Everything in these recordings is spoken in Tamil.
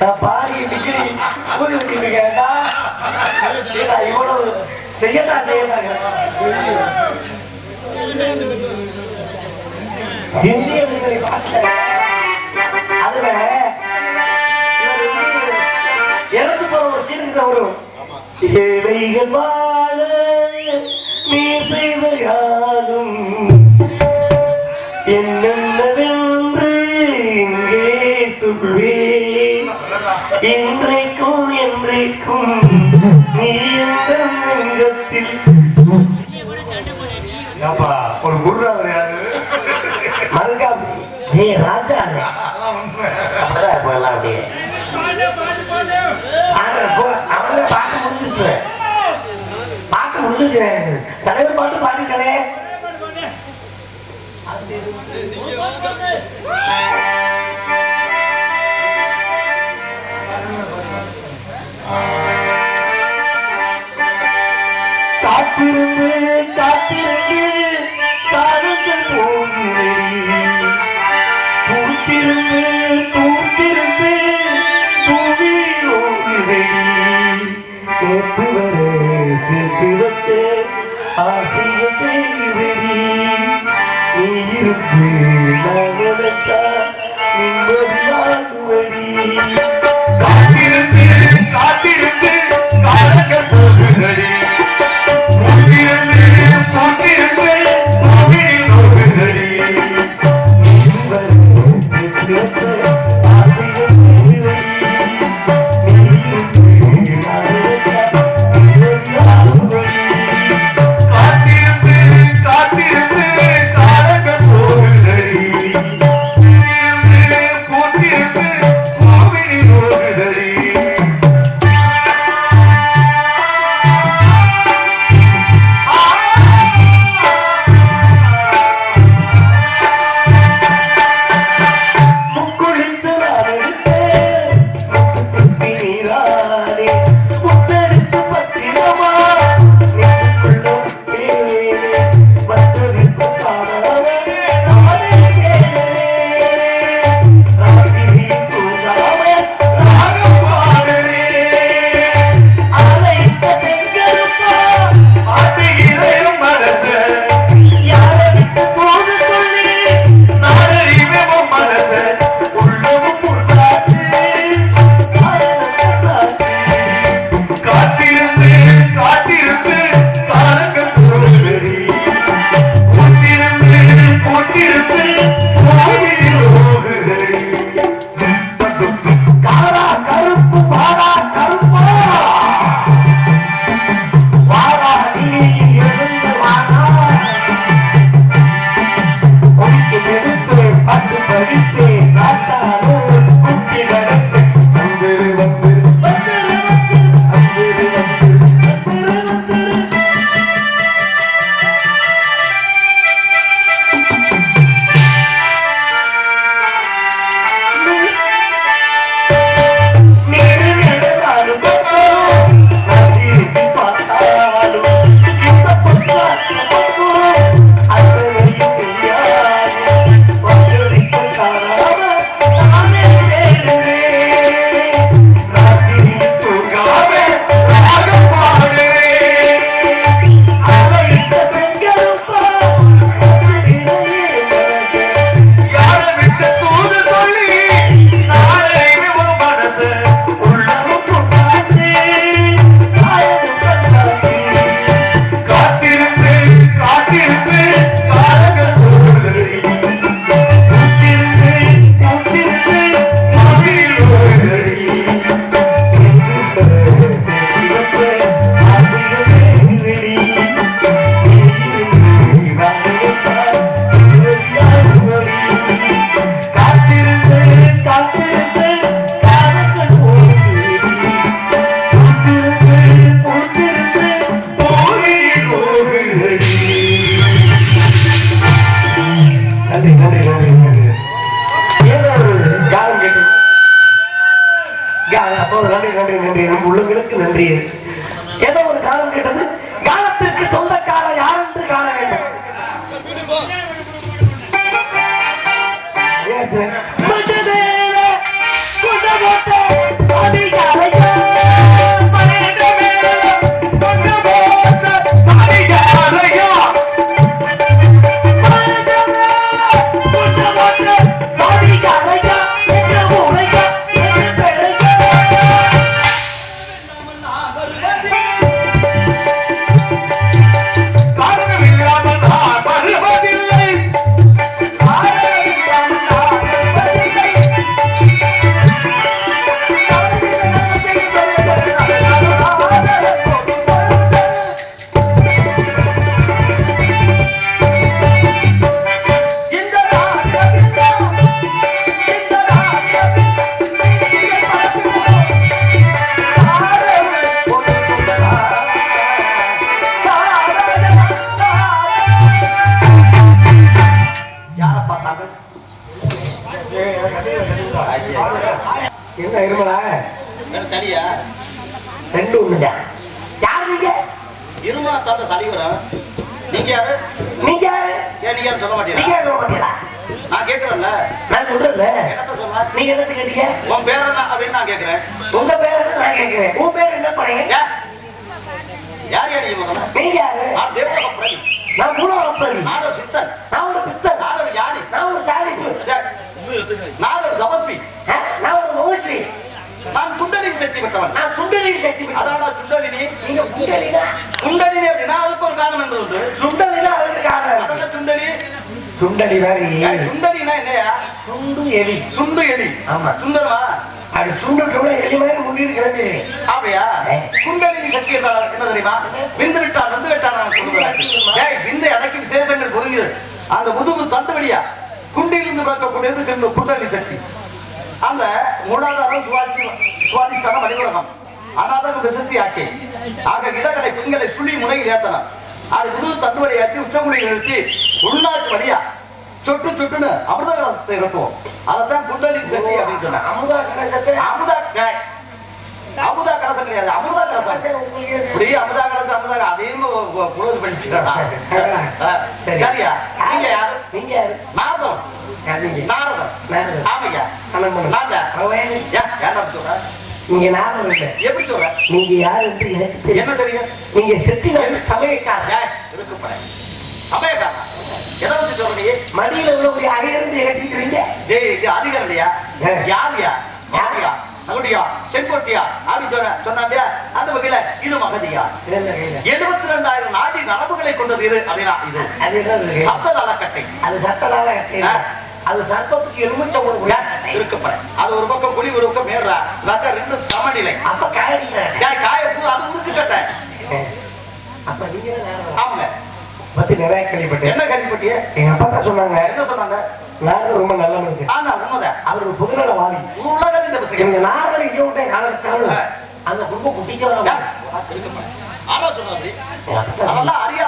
நான் பாடி டிகிரி ஊதி விட்டு கேட்டா இவ்வளவு செய்யட்டா செய்யட்டாங்க சிந்திய அதுல இறந்து போற சொல்வேன். என்றைக்கும் என்றைக்கும் நீ எந்த நெஞ்சத்தில்? ஒரு குருநாதர் யாரு? மல்காபி ஜெய பாட்டு முடிஞ்சிச்சு தலைவர் பாட்டு காத்திருந்து காத்திருந்து காலங்கள் போகிறேன் தூத்திருந்து தூத்திருந்து தூவி ஓடுகிறேன் கேட்டு வர சேர்த்து காலம் கேட்ட என்னத்து கேட்டீங்க? உன் பேர் என்ன அப்படின்னு நான் கேட்கறேன் உங்க பேர் என்ன? நான் கேட்கிறேன் உன் பேர் என்ன பண்ணீங்க ஏன்? யார் யார் நீங்க முதல்ல நீங்க யாரு? நான் தேவலோக பிரதி நான் மூலவரப்பள்ளி நான் ஒரு சித்தன். நான் ஒரு பித்தன். நான் ஒரு யானி நான் ஒரு சாரி நான் ஒரு தபஸ்வி. நான் ஒரு மோஸ்வி நான் குண்டலினி சக்தி பெற்றவன். நான் சுண்டலி சக்தி. அதான் சுண்டலினி. நீங்க குண்டலினா? குண்டலினி அப்படின்னா அதுக்கு ஒரு காரணம் என்பது உண்டு. சுண்டலினா அதுக்கு காரணம். சுண்டலி சுண்டலி மாதிரி. சுண்டலினா என்னையா சுண்டு எலி. சுண்டு எலி. ஆமா. சுண்டலமா? அப்படி சுண்டுட்டோம்னா எலி மாதிரி முன்னிட்டு கிளம்பிடுவேன் அப்படியா? குண்டலினி சக்தி என்ன தெரியுமா? விந்து விட்டான் வந்து விட்டான் நான் சொல்லுவேன் ஏய் விந்து அடக்கி விசேஷங்கள் புரியுது. அந்த முதுகு தண்டு வழியா குண்டிலிருந்து பார்க்கக்கூடியது கிண்டு- குண்டலினி சக்தி. அந்த மூணாவது சுவாட்சி சுவாதிஷ்டான மணிமுலகம் அனாதக விசக்தி ஆக்கி ஆக இடங்களை பெண்களை சுழி முனையில் ஏத்தலாம். அது முதுகு தண்டு வழியை ஏற்றி உச்சமுடியை நிறுத்தி உள்நாட்டு வழியா சொட்டு சொட்டுன்னு அமிர்த கலசத்தை இருக்கும் அதைத்தான் குண்டலினி சக்தி அப்படின்னு சொன்னாங்க. அமுதா கலசத்தை? அமுதா அமுதா கலசம் கிடையாது. அமிர்தா கலசம். உங்களுக்கு இப்படி அமுதா கலசம் அமுதா அதையும் குளோஸ் பண்ணிச்சுக்கடா சரியா? நீங்க யாரு? நீங்க யாரு? நாரதம். நாரதம். ஆமையா. நான் தான். ஏன் நீங்க நானும் இல்லை எப்படி சொல்ற? நீங்க யாரு என்று எனக்கு என்ன தெரியும்? நீங்க செட்டிநாடு சமயக்காரர் சமயக்காரா எதை வச்சு சொல்ற நீ? மடியில உள்ள ஒரு அகையிருந்து இறக்கிக்கிறீங்க. டேய் இது அதிகாரியா. யாரியா? யாரியா சகுடியா செங்கோட்டியா? அப்படின்னு சொன்ன சொன்னாண்டியா அந்த வகையில இது மகதியா? எழுபத்தி ரெண்டாயிரம் நாடி நரம்புகளை கொண்டது இது அப்படின்னா இது? சப்த நலக்கட்டை அது சட்டனால ஆ. அது சர்ப்பத்துக்கு எலுமிச்சம் இருக்கப்பட அது ஒரு பக்கம் புலி ஒரு பக்கம் மேடுறா. இல்லாட்டா ரெண்டு சமநிலை. அப்ப ஏன் காய பூ அது உருட்டு கட்ட. அப்ப நீங்க. ஆமாங்க. பத்தி நிறைய கேள்விப்பட்டேன். என்ன கழிப்பட்டிய எங்க அப்பா தான் சொன்னாங்க. என்ன சொன்னாங்க? நாரதர் ரொம்ப நல்ல மனுஷன். ஆனா உண்மைதான். அவர் ஒரு புதுநலவாதி உலகம் இந்த விஷயம் எங்க நாரதர் இங்க விட்டே கால வச்சாலும் ஆ. அந்த குடும்பம். ஆனா சொன்னாரு. அதெல்லாம் தெரியாதவர்கள்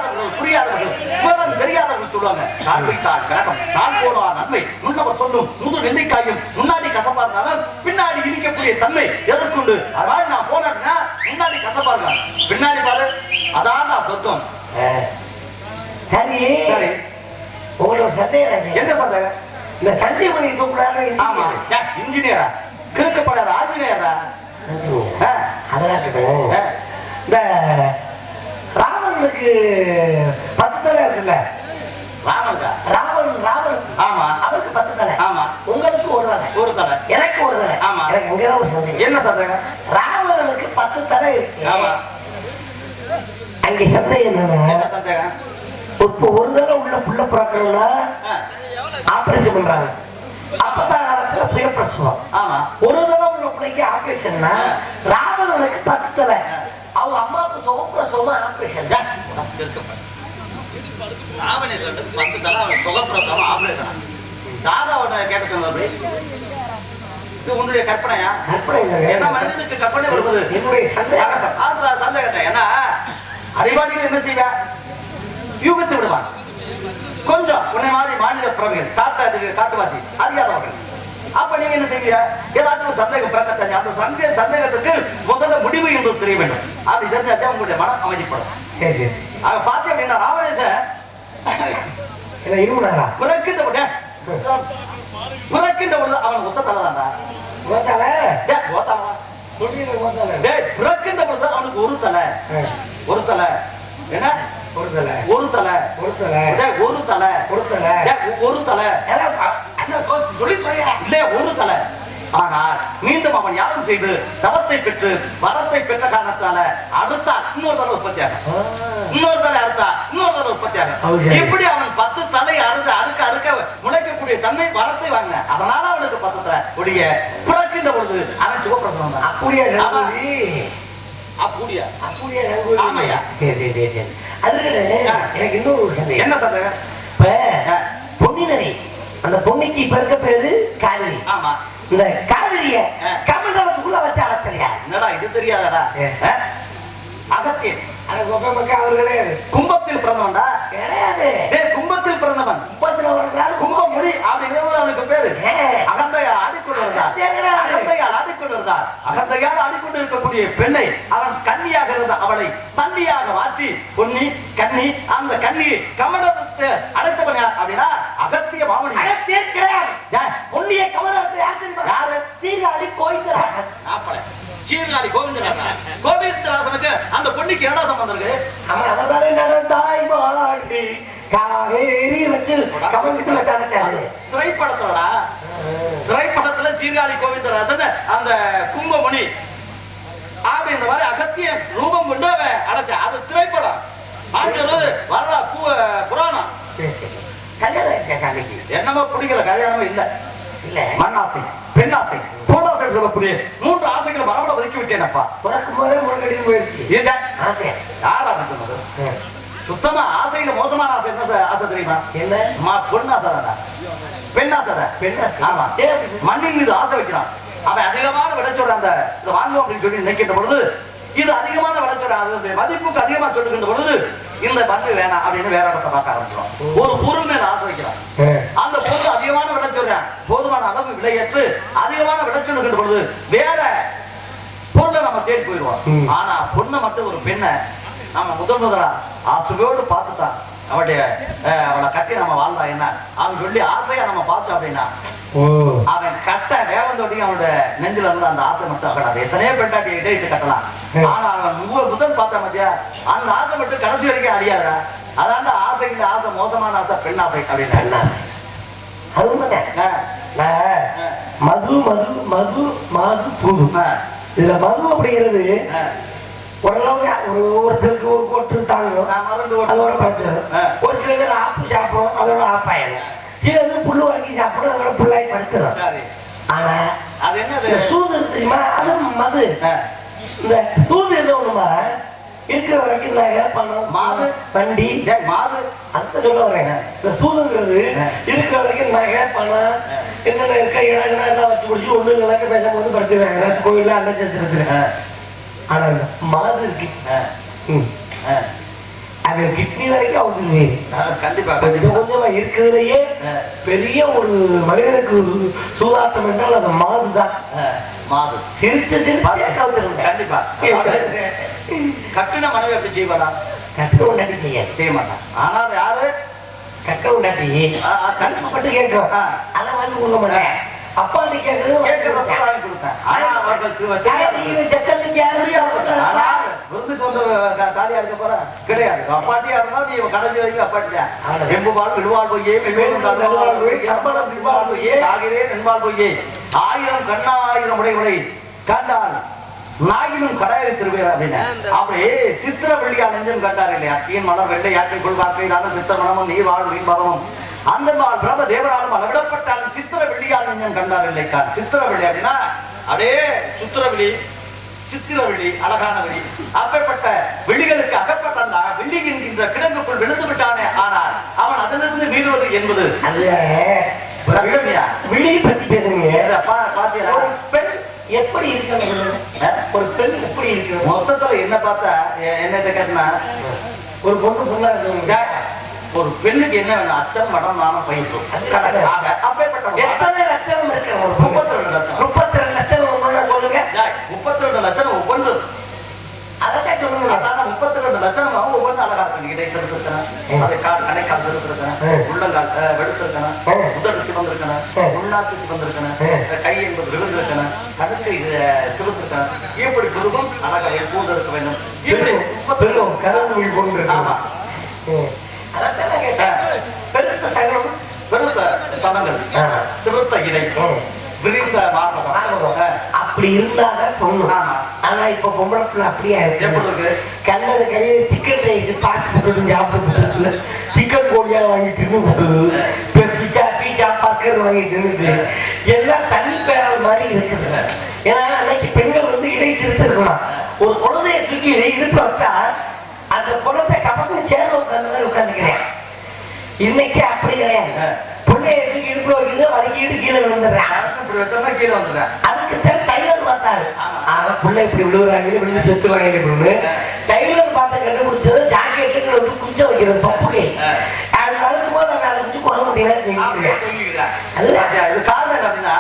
வைத்தால் கழகம் நான் போனா நன்மை முன்னவர் சொல்லும் முது நெல்லிக்காயும் முன்னாடி கசப்பா இருந்தாலும் பின்னாடி இனிக்கக்கூடிய தன்மை எதற்குண்டு? அதாவது நான் போனேன்னா முன்னாடி கசப்பா இருக்கலாம் பின்னாடி பாரு அதான் நான் சொர்க்கம் சரி. சரி. உங்களோட சந்தேகம் என்ன? சந்தேகம்? இந்த சஞ்சய் மணி தூக்குறாரு ஆமா இன்ஜினியரா? கிறுக்கப்படாத ஆஞ்சநேயரா அதெல்லாம். இந்த ராவணனுக்கு பத்து தலை இருக்குல்ல. ராமனுக்கா ராவணன் ராவணன் ஆமா. அவருக்கு பத்து தலை. ஆமா. உங்களுக்கு ஒரு தலை. ஒரு தலை. எனக்கு ஒரு தலை. ஆமா. எனக்கு அங்கதான் ஒரு சந்தேகம். என்ன சந்தேகம்? ராவணனுக்கு பத்து தலை இருக்கு. ஆமா. அங்க சந்தேகம் என்ன சந்தேகம்? இப்ப ஒரு தடவை உள்ள புள்ள பிறக்கணும்னா ஆபரேஷன் பண்றாங்க. அப்பதான் காலத்துல சுயப்பிரசவம். ஆமா. ஒரு தடவை உள்ள பிள்ளைக்கு ஆபரேஷன்னா ராவணனுக்கு பத்து தலை. அவங்க அம்மாவுக்கு சுகப்பிரசவமா ஆபரேஷன் ஏன், சொல்லிட்டு பத்து தலை அவன் சுகப்பிரசவம் ஆபரேஷனா? தாதா உன்னை கேட்க சொன்னது இது உன்னுடைய கற்பனையா. என்ன மனிதனுக்கு கற்பனை வருவது சந்தேகத்தை. ஏன்னா அறிவாளிகள் என்ன செய்வா? யூகத்து விடுவான். கொஞ்சம் உன்னை மாதிரி மாநில பிறவிகள் காட்டு காட்டுவாசி அறியாதவர்கள். அப்ப நீங்க என்ன செய்வீங்க? ஏதாச்சும் சந்தேகம் பிறக்கத்தனி அந்த சந்தேக சந்தேகத்துக்கு முதல்ல முடிவு என்பது தெரிய வேண்டும். அப்படி தெரிஞ்சாச்சா உங்களுடைய மனம் அமைதிப்படும். சரி சரி. ஆக பார்த்தேன் அப்படின்னா ராவணேசன் இல்ல இருமுனாரா பிறக்கின்ற பிறக்கின்ற பொழுது அவன் ஒத்த தலைதான்டா ஓத்தால டேய், ஓத்தாளா? சொல்லிடுற ஓத்தால டேய், பிறக்கின்ற பொழுது அவனுக்கு ஒரு தலை. ஒரு தலை. என்ன? ஒரு தலை. ஒரு தலை. ஒரு தலை. டேய், ஒரு தலை. ஒரு தலை. டேய், ஒரு தலை. சொல்லி சொல்லியா இல்லையா ஒரு தலை. ஆனால் மீண்டும் அவன் யாரும் செய்து தவத்தை பெற்று வரத்தை பெற்ற காரணத்தால அடுத்த இன்னொரு தலை உற்பத்தியாக. இன்னொரு தலை அறுத்தா இன்னொரு தலை உற்பத்தியாக. இப்படி அவன் பத்து தலை அறுத்து அறுக்க அறுக்க முளைக்கக்கூடிய தன்மை வரத்தை வாங்கின அதனால அவனுக்கு பத்து தலை. ஒழிய பிறக்கின்ற பொழுது அவன் சுகப்பிரசவம் தான். அப்படியா அப்படியா. அப்படியா ஆமாய்யா. சரி சரி சரி ஆ. எனக்கு இன்னொரு சந்தேகம். என்ன சந்தேகம்? இப்ப ஆ. பொன்னினரை அந்த பொன்னிக்கு இப்ப இருக்க பேரு காவிரி. ஆமா. இந்த காவிரிய கமண்டலத்துக்குள்ள வச்சு அடைச்சலையா? என்னடா இது தெரியாதடா? அகத்தியன். அவர்களே. கும்பத்தில் பிறந்தவன்டா? கிடையாது. கும்பத்தில் பிறந்தவன். கும்பத்தில் பிறந்தாரு கும்பம் முடி அப்படின்னு அவனுக்கு பேரு. அகந்தையால் ஆடிக்கொண்டு இருந்தார் அகந்தையால் ஆடிக்கொண்டு இருந்தார் அகந்தையால் ஆடிக்கொண்டு இருக்கக்கூடிய பெண்ணை அவன் கண்ணியாக இருந்த அவளை தண்ணியாக மாற்றி பொன்னி கன்னி அந்த கண்ணி கமண்டலத்தை அடைத்தவன் அப்படின்னா அந்த கும்பமணி அப்படின்ற மாதிரி அகத்திய ரூபம் கொண்டு அவன் அடைச்சா. அது திரைப்படம். நான் சொல்றது வரலா பூ புராணம். என்னமோ பிடிக்கல கல்யாணமே இல்ல. இல்ல. மண்ணாசை பெண்ணாசை. பொன்னாசை சொல்லக்கூடிய மூன்று ஆசைகளை மரபட ஒதுக்கி விட்டேனப்பா. பிறக்கும் போதே முழுக்கடின்னு போயிடுச்சு ஏண்டா ஆசையா? யார் சொன்னது. சுத்தமா ஆசையில மோசமான ஆசை என்ன ஆசை தெரியுமா? என்ன? மா பொன்னாசை தான்டா. பெண்ணாசை தான். பெண்ணாசை. ஆமா? மண்ணின் மீது ஆசை வைக்கிறான். அவன் அதிகமான விளைச்சோட அந்த இந்த வாங்குவோம் அப்படின்னு சொல்லி நினைக்கின்ற பொழுது இது அதிகமான விளைச்சோட அது மதிப்புக்கு அதிகமா சொல்லுகின்ற பொழுது இந்த மண்ணு வேணாம் அப்படின்னு வேற இடத்த பார்க்க ஆரம்பிச்சிடும். ஒரு பொருள் மேல ஆசை வைக்கிறான் ம். அந்த பொருள் அதிகமான விளைச்சொல்றான் போதுமான அளவு விலையற்று அதிகமான விளைச்சொல்லுகின்ற பொழுது வேற பொருளை நம்ம தேடி போயிடுவோம். ஆனா பொண்ணை மட்டும் ஒரு பெண்ணை நம்ம முதல் முதலா ஆசையோடு பார்த்துட்டான் அவளுடைய அஹ், அவளை கட்டி நம்ம வாழ்ந்தா என்ன? அவன் சொல்லி ஆசையா நம்ம பார்த்தோம் அப்படின்னா அவன் கட்ட வேகம் தொட்டிக்கு அவனோட நெஞ்சில இருந்து அந்த ஆசை மட்டும் அகடாது எத்தனையோ பெண்டாட்டி இடையிட்டு கட்டலாம். ஆனா அவன் முதல் முதல் பார்த்தா மத்தியா அந்த ஆசை மட்டும் கடைசி வரைக்கும் அடியாதா அதாண்ட ஆசை இல்ல ஆசை மோசமான ஆசை பெண் ஆசை அப்படின்னா. பெண்ணாசை. அது உண்மைதான் மது மது மது மாது ஆஹ், இதுல மது அப்படிங்கிறது. ஓரளவு ஒரு ஒருத்தருக்கு ஒரு கோட்டு நான் ஒரு- அதோட. ஒரு சில பேர் ஆப்பு சாப்பிடும் அதோட ஆப்பாயிடும் சிலது புல்லு வாங்கி சாப்பிடும் அதோட புல்லாய் படுத்துடும் ஆனா அது இந்த சூது தெரியுமா? அது மது. இந்த சூது என்ன ஒண்ணுமா? இருக்கிற வரைக்கும் நகை பணம் மாது. வண்டி. மாது. அந்த சொல்ல வரேன். இந்த சூதுங்கிறது. இருக்கிற வரைக்கும் நகை பணம் என்னென்ன இருக்க இடங்கள்லாம் எல்லாம் வச்சு குடிச்சு ஒண்ணு நடக்க பேசும்போது படுத்துருவாங்க கோயில்ல அன்ன சத்திரத்துல ஆஹ், ஆனா இந்த மாது இருக்கு. அவன் கிட்னி வரைக்கும் ஆஹ், கண்டிப்பா கொஞ்சம் கொஞ்சமா இருக்கிறதுலயே பெரிய ஒரு மனிதனுக்கு சூதாட்டம் என்றால் அது மாதுதான். ஆஹ், மாது. சிரிச்சு சிரிச்சு கண்டிப்பா. கட்டின மனைவி அப்படி செய்வாடா கட்ட உண்டாட்டி செய்யாது செய்ய மாட்டான் ஆனால் யாரு? கட்ட உண்டாட்டி கட்டுப்பட்டு கேட்கும் ஆ. அதை வாங்கி கொடுக்க மாட்டேன். அப்பா நீ கேட்கறது கேட்கறத வாங்கி கொடுப்பேன் ஆனா அவர்கள் திரு- தெரியாது. செத்தலுக்கு யாரும் ஆனால் விருந்துக்கு வந்து தாலியா இருக்க போற? கிடையாது. அப்பாட்டியா இருந்தா நீ கடைசி வரைக்கும் அப்பாட்டியா. எம்புபால் விடுவாள் பொய்யே தள்ளுவாள் பொய்யே. சாகிறே நண்பால் பொய்யே. ஆயிரம் கண்ணா ஆயிரம் உடைகளை கண்டால் நாயினும் கடையறி திருவேர் அப்படின்னு. அப்படியே சித்திர வெள்ளியா நெஞ்சம் கண்டார் இல்லையா? தீன் மலர் வெள்ளை யாக்கை கொள்வாக்கை நானும் சித்திர மனமும் நீ வாழ் மீன் பதமும். அந்த நாள் பிரப தேவராலும் அளவிடப்பட்டாலும் சித்திர வெள்ளியா நெஞ்சம் கண்டார் இல்லைக்கா சித்திர வெள்ளி அப்படின்னா அப்படியே சித்திர வெளி சித்திர வெளி அழகான வெளி அப்பேற்பட்ட வெளிகளுக்கு அகப்பட்ட அந்த வெள்ளி என்கின்ற கிடங்குக்குள் விழுந்து விட்டானே ஆனால் அவன் அதிலிருந்து மீளுவது என்பது அது விழியை பத்தி பேசுறீங்க. பெண் எப்படி இருக்கணும்? ஒரு பெண் எப்படி இருக்கணும் மொத்தத்துல என்ன பார்த்தா எ- என்னட்ட கேட்டனா ஒரு பொண்ணு பொண்ணா இருக்கணும். ஒரு பெண்ணுக்கு என்ன வேணும்? அச்சம் மடம் நாம ஒரு எத்தனை லட்சணம் இருக்கு? முப்பத்தி ரெண்டு லட்சம். முப்பத்தி ரெண்டு லட்சம் சொல்லுங்க. முப்பத்தி ரெண்டு லட்சம் ஒவ்வொன்று அதான் சொல்லுங்க. அதான முப்பத்தி ரெண்டு லட்சம் ஒவ்வொன்று அழகா இருக்கு இடை செலுத்திருக்கணும் அதை கால் கணைக்கால் செலுத்திருக்கணும். உள்ளங்கால் வெளுத்திருக்கணும். உதடு சிவந்திருக்கணும். உள்நாக்கு சிவந்திருக்கணும். கை என்பது விழுந்திருக்கணும் கணக்கு சிவந்திருக்கணும் இப்படி குருவம் அழகா எப்போது இருக்க வேண்டும். இப்படி முப்பத்தி ரெண்டு கொண்டு ஆமா அதான் நான் கேட்டேன் பெருத்த சகலம் பெருத்த ஸ்தலங்கள் ஆ. சிவத்த இடை. விரிந்த மார்பகம். அப்படி இருந்தாதான் பொண்ணு. ஆமா. ஆனா இப்ப பொம்பளை பிள்ளை அப்படியே எப்படி இருக்கு? கண்ணது கையில சிக்கன் ரைஸ் பாஸ்ட் சிக்கன் கோழியா வாங்கிட்டு இருந்து பிச்சா பீச்சா பர்கர் வாங்கிட்டு இருந்து. எல்லாம் தண்ணி பேரல் மாதிரி இருக்குது. ஏன்னா அன்னைக்கு பெண்கள் வந்து இடை சிறுத்து இருக்கணும் ஒரு குழந்தைய தூக்கி இடை இடுப்புல வச்சா அந்த குழந்தை கப்பக்கு சேர்ல உட்கார்ந்த மாதிரி உட்காந்துக்கிறேன் இன்னைக்கு அப்படி கிடையாது பிள்ளை எதுக்கு இடுப்பு இது வதக்கிட்டு கீழே விழுந்துடுறேன் இப்படி வச்சோம்னா கீழே வந்துடுறான் அதுக்கு தான் டைலர் பார்த்தாரு. ஆனா பிள்ளை இப்படி விழுவுறாங்க விழுந்து செத்து வாங்க அப்படின்னு. டைலர் பார்த்த கண்டுபிடிச்சது ஜாக்கெட்டுக்கு வந்து குஞ்ச வைக்கிறது தொப்புகை அது வளர்க்கும் போது அவன் அதை குஞ்சு குறை முடியல அது காரணம் அப்படின்னா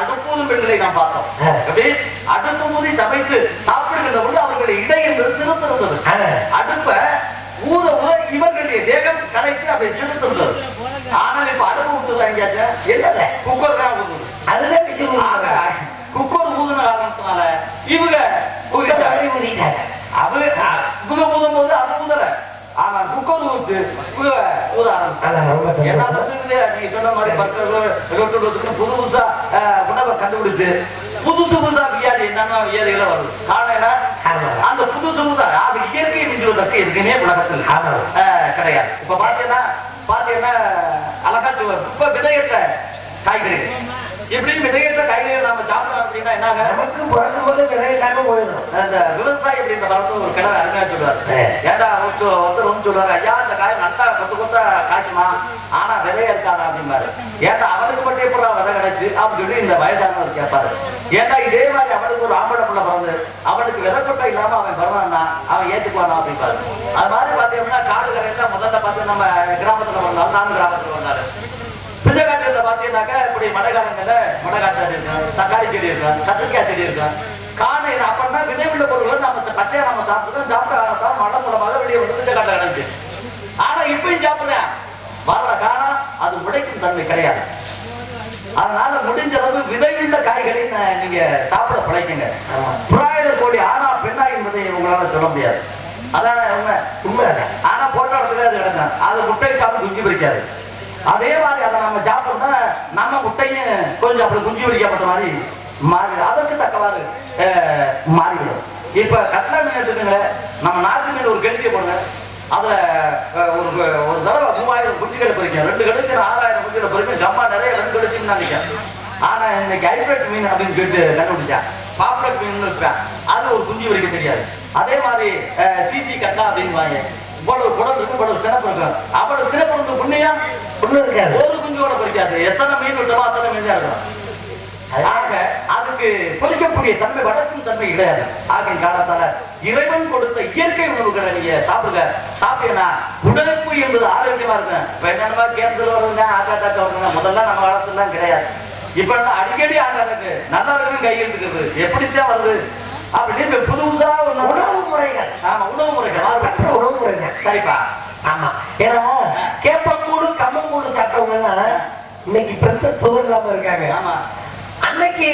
அடுப்பூதும் பெண்களை நாம் பார்த்தோம். அப்படியே அடுப்பு மூதி சமைத்து சாப்பிடுகின்ற பொழுது அவர்களுடைய இடை என்பது சிறுத்திருந்தது அடுப்பை ஆனால் இப்ப அடுப்பு ஊத்துதா எங்கேயாச்சும்? இல்ல குக்கர் தான் ஊத்துது. அதுதான் விஷயம் குக்கர் ஊதுன காரணத்தினால இவங்க ஊதிட்டாங்க. அவ இவங்க ஊதும் போது அது ஊதல. ஆனா குக்கர் ஊத்து இவங்க ஊத. என்ன புதுக்குது நீங்க சொன்ன மாதிரி ரொட்டு ரோஸுக்கு புது புதுசா உணவை கண்டுபிடிச்சு புதுசு புதுசா வியாதி என்னென்ன வியாதிகளை வருது. காரணம் என்ன. அந்த புதுசு புதுசா அது இயற்கை மிஞ்சுவதற்கு எதுக்குமே உலகத்தில் கிடையாது. இப்ப பாத்தீங்கன்னா பாத்தீங்கன்னா அழகா இப்ப விதையற்ற காய்கறிகள் இப்படி விதையற்ற காய்கறிகள் நாம சாப்பிடலாம் அப்படின்னா என்னாக நமக்கு பிறக்கும் போது விலை இல்லாம போயிடும். அந்த விவசாயி அப்படி இந்த படத்துல ஒரு கிழமை அருமையா சொல்லுவார். ஆ. ஏடா ஒருத்தர் ரொம்ப சொல்லுவாரு ஐயா இந்த காய் நல்லா கொத்து கொத்தா காய்க்குமா? ஆனா விதையா இருக்காதா? அப்படிம்பாரு. ஏன்டா அவனுக்கு மட்டும் எப்படி விதை கிடைச்சு? அப்படின்னு சொல்லி இந்த வயசானவர் கேட்பாரு. ஏன்டா இதே மாதிரி அவனுக்கு ஒரு ஆம்பளை பிள்ளை பிறந்து அவனுக்கு விதை இல்லாம அவன் பிறந்தான்னா அவன் ஏத்துக்குவானா அப்படிம்பாரு. அது மாதிரி பாத்தீங்கன்னா காடு கரையில முதல்ல பார்த்து நம்ம கிராமத்துல வந்தாலும் நான் கிராமத்துல வந்தாரு. பிள்ளைக்காட்டுல பாத்தீங்கன்னாக்கா இப்படி மழை காலங்கள்ல மழைக்காட்டு காய்ச்சல் இருக்கும் தக்காளி செடி இருக்கும் கத்திரிக்காய் செடி இருக்கும் காணை அப்படின்னா விதை உள்ள பொருள் நம்ம பச்சையா நம்ம சாப்பிட்டுக்கோம் சாப்பிட்ட காலத்தான் மழை மூலமாக வெளியே வந்து பிச்சை காட்ட கிடந்துச்சு ஆனா இப்பயும் சாப்பிடுறேன் வர்ற காணா அது உடைக்கும் தன்மை கிடையாது. அதனால முடிஞ்ச அளவு விதையுள்ள காய்களை நீங்க சாப்பிட பழைக்குங்க. பிராயலர் கோழி ஆனா பெண்ணா என்பதை உங்களால சொல்ல முடியாது. அதான உண்மை? உண்மைதான். ஆனா போட்ட இடத்துல அது கிடக்கும் அது குஞ்சு பிரிக்காது அதே மாதிரி அதை நம்ம சாப்பிட்டோம்னா நம்ம முட்டையும் கொஞ்சம் அப்படி குஞ்சு பிரிக்கப்பட்ட மாதிரி மாறிடும். அதற்கு தக்கவாறு மாறிவிடும். இப்ப கட்லா மீன் எடுத்துக்கோங்களேன். நம்ம நாட்டு மீன் ஒரு கெடுதியை போடுங்க. அதுல ஒரு ஒரு தடவை மூவாயிரம் குஞ்சுகளை பறிக்கும் ரெண்டு கழிச்சு ஆறாயிரம் குஞ்சுகளை பறிக்கும் ஜம்மா நிறைய ரெண்டு கழிச்சுன்னு நினைக்கிறேன் ஆனா இன்னைக்கு ஹைபிரிட் மீன் அப்படின்னு கேட்டு கண்டுபிடிச்சா பாப்புலர் மீன் இருப்பேன் அது ஒரு குஞ்சு வரைக்கும் தெரியாது. அதே மாதிரி சிசி கட்டா அப்படின்னு இவ்வளவு குடம் இருக்கும் இவ்வளவு சிறப்பு இருக்கும். அவ்வளவு சிறப்பு இருந்து புண்ணியா ஒரு குஞ்சு கூட பிடிக்காது எத்தனை மீன் விட்டோமோ அத்தனை மீன் தான் இருக்கும். ஆக அதுக்கு பொறிக்கக்கூடிய தன்மை வளர்க்கும் தன்மை கிடையாது. ஆகிய காலத்தால இறைவன் கொடுத்த இயற்கை உணவுகளை நீங்க சாப்பிடுங்க. சாப்பிட்டீங்கன்னா உடலுக்கு என்பது ஆரோக்கியமா இருக்கும். இப்ப என்னென்ன கேன்சர் வருதுங்க ஹார்ட் அட்டாக் வருதுங்க முதல்ல நம்ம காலத்துலாம் கிடையாது. இப்ப அடிக்கடி ஹார்ட் அட்டாக் நல்லா இருக்கணும் கை எடுத்துக்கிறது எப்படித்தான் வருது? அப்படின்னு புதுசா உணவு முறைகள். ஆமா உணவு முறைகள். உணவு முறைகள். சரிப்பா. ஆமா. ஏன்னா கேப்பக்கூடு கம்மங்கூடு சாப்பிட்டவங்க இன்னைக்கு பிரஷர் சுகர் இல்லாம இருக்காங்க. ஆமா. அன்னைக்கு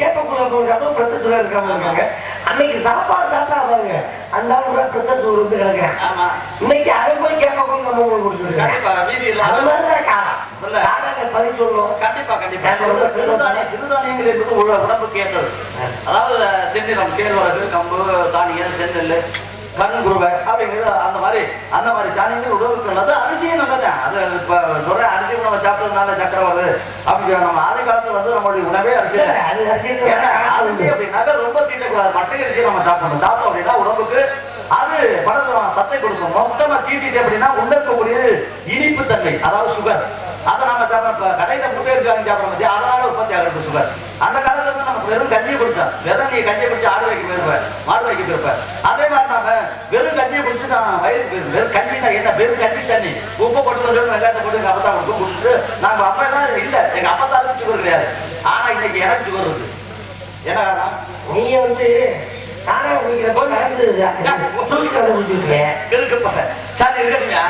கேப்பக்கூடு சாப்பிட்டா பிரஷர் சுகர் இருக்காம இருக்காங்க. அன்னைக்கு சாப்பாடு சாப்பிட்டா பாருங்க. அந்த ஆள் கூட பிரஷர் சுகர் வந்து கிடக்குறேன் ஆமா. இன்னைக்கு அவன் போய் கம்மங்கூடு குடிச்சிருக்காங்க கண்டிப்பா வீதியில அது மாதிரிதான் காலம் பழி சொல்லணும் கண்டிப்பா கண்டிப்பா. நான் சொல்ற சிறுதானிய சிறுதானியங்கள் என்பது உடம்புக்கு ஏற்றது. அதாவது செந்நிலம் கேழ்வரகு கம்பு தானியம் செந்நெல் கருங்குருவை அப்படிங்கிறது அந்த மாதிரி அந்த மாதிரி தானியங்கள் உடலுக்கு நல்லது அரிசியும் நல்லது. அது இப்ப சொல்ற அரிசி உணவை சாப்பிட்டதுனால சக்கரை வருது அப்படிங்கிற நம்ம ஆதி காலத்துல வந்து நம்மளுடைய உணவே அரிசி ஏன்னா அரிசி அப்படின்னாக்க ரொம்ப தீட்டக்கூடாது மட்டை அரிசி நம்ம சாப்பிடணும். சாப்பிட்டோம் அப்படின்னா உடம்புக்கு அது படத்துல சத்தை கொடுக்கும். மொத்தமா தீட்டிட்டு அப்படின்னா இருக்கக்கூடியது இனிப்பு தன்மை அதாவது சுகர் அதை நம்ம சாப்பிட கடையில முட்டை அரிசி வாங்கி சாப்பிட பத்தி அதனால உற்பத்தி ஆகிறது சுகர் அந்த காலத்துல வெறும் கஞ்சியை குடிச்சோம் வெறும் நீ கஞ்சியை குடிச்சு ஆடு வைக்க போயிருப்ப மாடு வைக்க போயிருப்ப. அதே மாதிரி நாம வெறும் கஞ்சியை குடிச்சு நான் வயிறு போயிருப்பேன் வெறும் கஞ்சி தான் என்ன? வெறும் கஞ்சி தண்ணி. உப்பு போட்டு கொஞ்சம் வெங்காயத்தை போட்டு எங்க அப்பா கொடுத்து குடிச்சிட்டு நாங்க அப்பா எல்லாம் இல்ல. எங்க அப்பத்தாலும் சுகர் கிடையாது. ஆனா இன்னைக்கு எனக்கு சுகர் இருக்கு. என்ன காரணம்? நீ வந்து நானே ஜூஸ் கலந்து குடிச்சிருக்கேன் இருக்குப்பா. சரி இருக்கட்டுங்க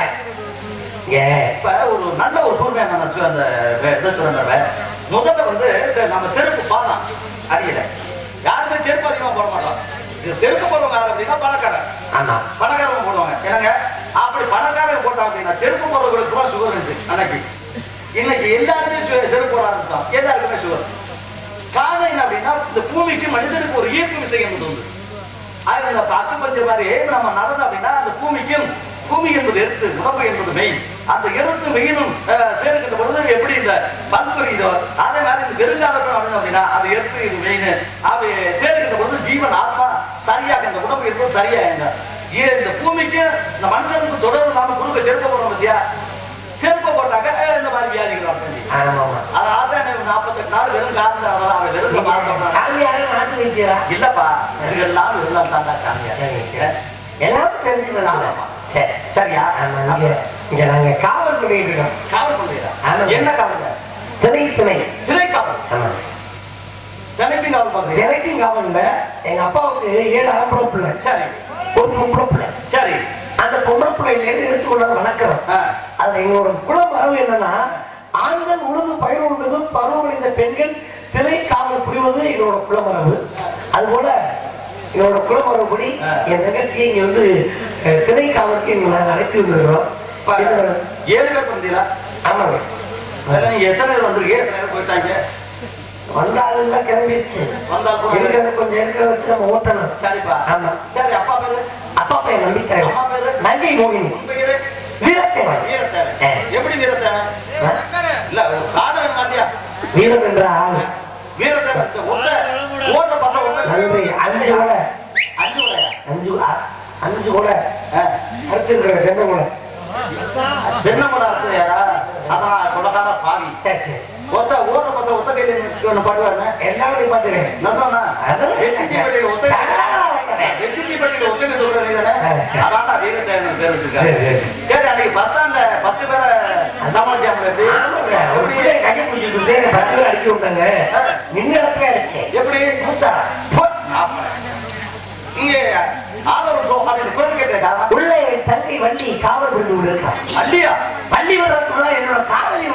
இப்ப ஒரு நல்ல ஒரு சொ- அந்த இதை சொல்றேன் முதல்ல வந்து நம்ம செருப்பு பாதம் அடியில யாருமே செருப்பு அதிகமா போட மாட்டோம். இது செருப்பு போடுறவங்க யார் அப்படின்னா பணக்காரன் ஆமா. பணக்காரங்க போடுவாங்க. என்னங்க? அப்படி பணக்காரங்க போட்டா அப்படின்னா செருப்பு போடுறவங்களுக்கு கூட சுகர் இருந்துச்சு அன்னைக்கு. இன்னைக்கு எல்லாருமே செருப்பு போட ஆரம்பிச்சோம் எல்லாருக்குமே சுகர் காரணம் என்ன அப்படின்னா இந்த பூமிக்கு மனிதனுக்கு ஒரு ஈர்ப்பு விசை என்பது உண்டு. அது இந்த பத்து பஞ்ச மாதிரி நம்ம நடந்தோம் அப்படின்னா அந்த பூமிக்கும் பூமி என்பது எருத்து உடம்பு என்பது மெய். அந்த எருத்து மெயினும் அஹ், சேர்க்கின்ற பொழுது எப்படி இந்த பண்பு இதோ அதே மாதிரி இந்த நடந்தோம் அப்படின்னா அது எருத்து இது மெயின். அவை சேர்க்கின்ற பொழுது ஜீவன் ஆத்மா சரியாக இந்த உடம்பு என்பது சரியாக இந்த பூமிக்கு இந்த மனுஷனுக்கு தொடர்பு நாம குறுக்க செருப்ப போடுறோம் பத்தியா? செருப்ப போட்டாக்க இந்த மாதிரி வியாதிகள் அதனால தான் எனக்கு நாற்பத்தெட்டு நாள் வெறும் காலில் அவன் அவன் வெறும் வைக்கிறா? இல்லப்பா இதுக்கெல்லாம் இருந்தால் தாண்டா சாமியார். சரி. எல்லாம் தெரிஞ்சுக்கலாம். சரி சரியா? இங்க இங்க நாங்க காவல் பண்ணிட்டு இருக்கோம். காவல் ஆமா. என்ன காவல் திணை திணை திரை. காவல் ஆமா. தினைக்கு காவல் தினைக்கும் காவல்ல எங்க அப்பாவுக்கு ஏழு ஆம்பளை பிள்ளை. சரி. ஒரு பொம்பளை பிள்ளை. சரி. அந்த பொம்பளை பிள்ளையில எடுத்து கொண்டாந்து வளர்க்குறோம் அதுல எங்களோட குலமரபு என்னன்னா ஆண்கள் உழுது பயிர் உழுவது பருவமடைந்த பெண்கள் திரை காவல் புரிவது எங்களோட குலமரபு அதுபோல எங்களோட குலமரபுப்படி என் நிகழ்ச்சியை இங்க வந்து எங்களை நாங்கள் அழைத்து வந்துருக்கிறோம். ஏழு பேர் வந்தீங்களா ஆமாங்க அதான் நீங்க எத்தனை பேர் வந்திருக்கீங்க? எத்தனை பேர் போயிட்டாங்க? கிளம்பிடுச்சு. வந்தால் போனாங்க. இருக்கிறத கொஞ்சம் இருக்கிறத வச்சு நம்ம ஓட்டணும். சரிப்பா. ஆமா. சரி அப்பா பேரு? அப்பா பையன் நம்பிக்கிறேன் அம்மா பேரு? நன்றி மோகினி. பேரு? வீரத்தேவன். வீரத்தேவன். எப்படி வீரத்தேவன்? இல்ல காரணம் மாட்டியா வீரம் என்ற ஆள். வீரத்தேவன். இந்த ஒத்த ஓட்ட பசங்க நன்றி. அஞ்சு அஞ்சு கூட. அடுத்து இருக்கிற தென்னை கூட தென்னமலை அர்த்தம் அதான் கொடக்கார பாவி. ஒத்த ஓட்ட பசங்க ஒத்த கையில ஒன்று பாடுவாருன்னு எல்லாமே பார்த்துக்கிறேன் என்ன சொன்னா? அதெல்லாம் வெற்றி பள்ளியில ஒத்த வெற்றி பள்ளியில ஒத்த கை சொல்ற நீ தானே அதான்டா வீரத்தேவன் பேர் வச்சிருக்காரு. சரி, அன்னைக்கு பஸ் ஸ்டாண்ட்ல பத்து பேரை சமாளிச்சாங்க பிடிச்சிட்டு பத்து பேர் விட்டாங்க. இடத்துல எப்படி? ஆமா. இங்க ஆதரவு சோகான கோயில் கேட்டா உள்ள தங்கை வள்ளி காவல் புரிந்து கொண்டிருக்கான் அண்டியா பள்ளி வர்றதுக்குள்ள என்னோட காவலி